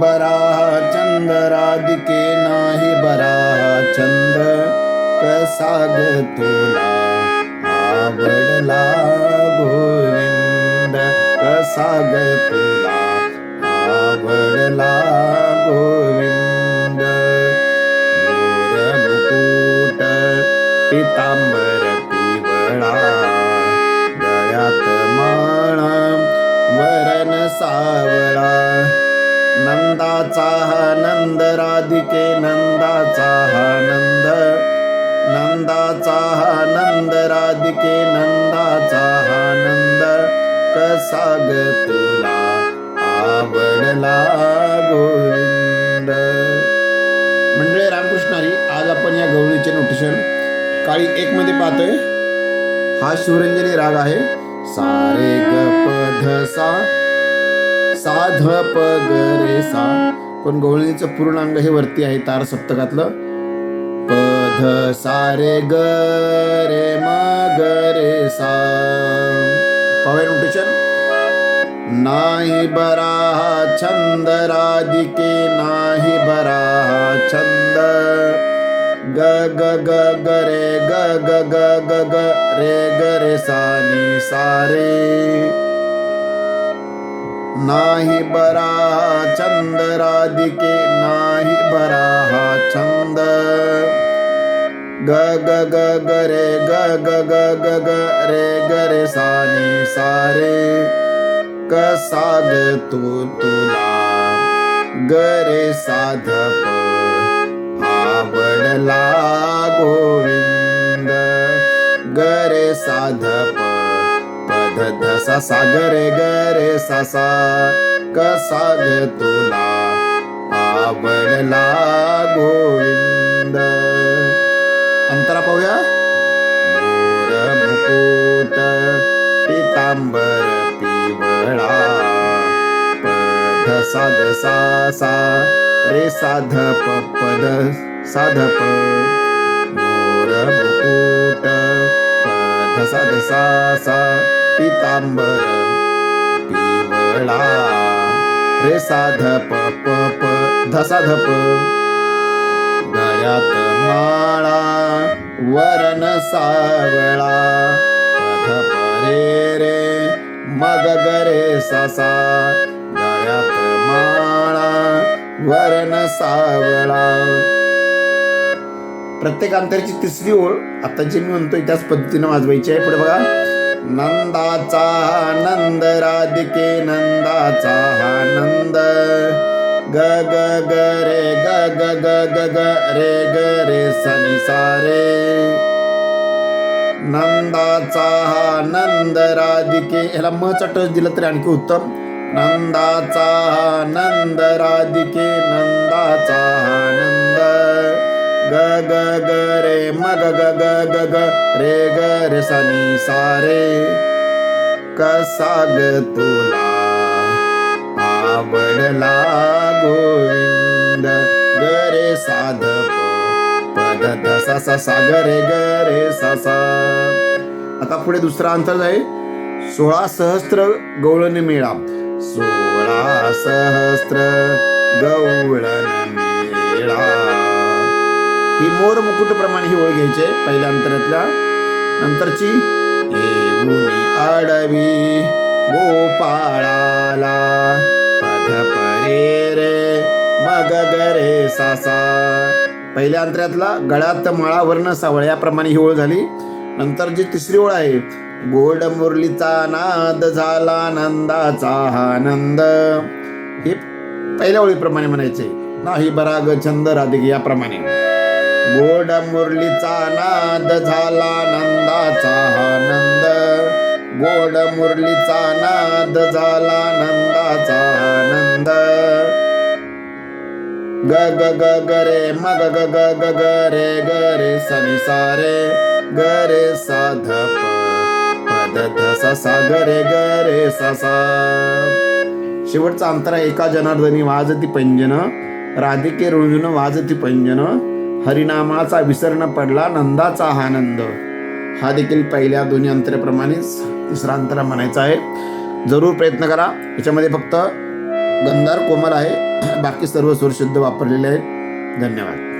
बराह चंद राज के नाही बचन्द्रज केना बचन्द्र कागतरा बा भगतरा बाला गोविंद राधिके नंदाचा हा नंद. नंदाचा हा नंद राधिके नंदाचा हा नंद. कसा ग तुला आवडला गोविंद म्हणजे रामकृष्ण हरी आज आपण या गवळीचे नोटेशन काळी एक मध्ये पाहतोय. हा शिवरंजनी राग आहे. सारे ग प ध सा सा प ग रे सा पण गवळणीचं पूर्णांग हे वरती आहे तार सप्तकातलं. प ध सा रे ग रे म ग रे सा. पाहूया नाही बरा हा छंद राधिके नाही बरा हा छंद. ग ग ग ग रे ग ग ग ग ग रे ग रे सा नी सा रे. नाही बरा छंद राधिके नाही बरा हा छंद ग ग ग ग रे ग ग ग ग ग रे ग रे साने सारे. सा कसा ग तू तुला. ग रे साध आवडला गोविंद. ग रे साधप पद धसा सागरे ग ससा कसा ग तुला आवडला गोविंद अंतरा पाहूया. मोर मुकुट पितांबर पिवळा पद साध सा सा रे साध पद साध प. मोर मुकुट पद साध सा सा पितांबर पिवळा. रे साध प प प ध साध गळ्यात माळा वरण सावळा. ध परे रे मग गरे ससा. गळ्यात माळा वरण सावळा. प्रत्येक अंतरची तिसरी ओळ आता जे मी म्हणतोय त्याच पद्धतीनं वाजवायची आहे. पुढे बघा. नंदाचा नंद राधिके नंदाचा हा नंद. ग ग ग रे ग ग ग ग ग रे ग रे सनी सारे नंदाचा हा नंद राधिके ह्याला म चा टच दिला तरी आणखी उत्तम. नंदाचा हा नंद राधिके नंदाचा हा नंद. ग ग ग रे म ग ग ग ग ग रे ग रे सनी सारे. कसा ग तुला आवडला गोविंद रे साध पद सा सा सा ग रे सा सा. आता पुढे दुसरा अंतर आहे सोळा सहस्त्र गवळण मेळा. सोळा सहस्त्र गवळण ही मोर मुकुट प्रमाणे ही ओळ घ्यायची आहे पहिल्या अंतरातल्या. नंतरची येऊनी आडवी गोपाळाला. पद परे रे मग गरे सासा. पहिल्या अंतरातला गळ्यात माळावर्ण सावळ याप्रमाणे ही ओळ झाली. नंतर जी तिसरी ओळ आहे गोड मुरलीचा नाद झाला नंदाचा हा नंद. हे पहिल्या ओळीप्रमाणे म्हणायचे. नाही बराग छंद राधिक याप्रमाणे गोड मुरलीचा नाद झाला नंदाचा हा नंद गोड मुरलीचा नाद झाला नंदाचा हा नंद ग ग ग ग रे म ग ग ग ग ग रे ग रे सनी सारे ग रे साध ध पद ध सा ग रे ग रे ससा शेवटचा अंतर एका जनार्दनी वाजती पंजन राधिके रुळून वाजती पंजन हरिनामाचा विसरण पडला नंदाचा हा आनंद. हा देखील पहिल्या दोन्ही अंतराप्रमाणेच तिसरा अंतरा म्हणायचा आहे. जरूर प्रयत्न करा. याच्यामध्ये फक्त गंधार कोमल आहे. बाकी सर्व सुरशुद्ध वापरलेले आहेत धन्यवाद.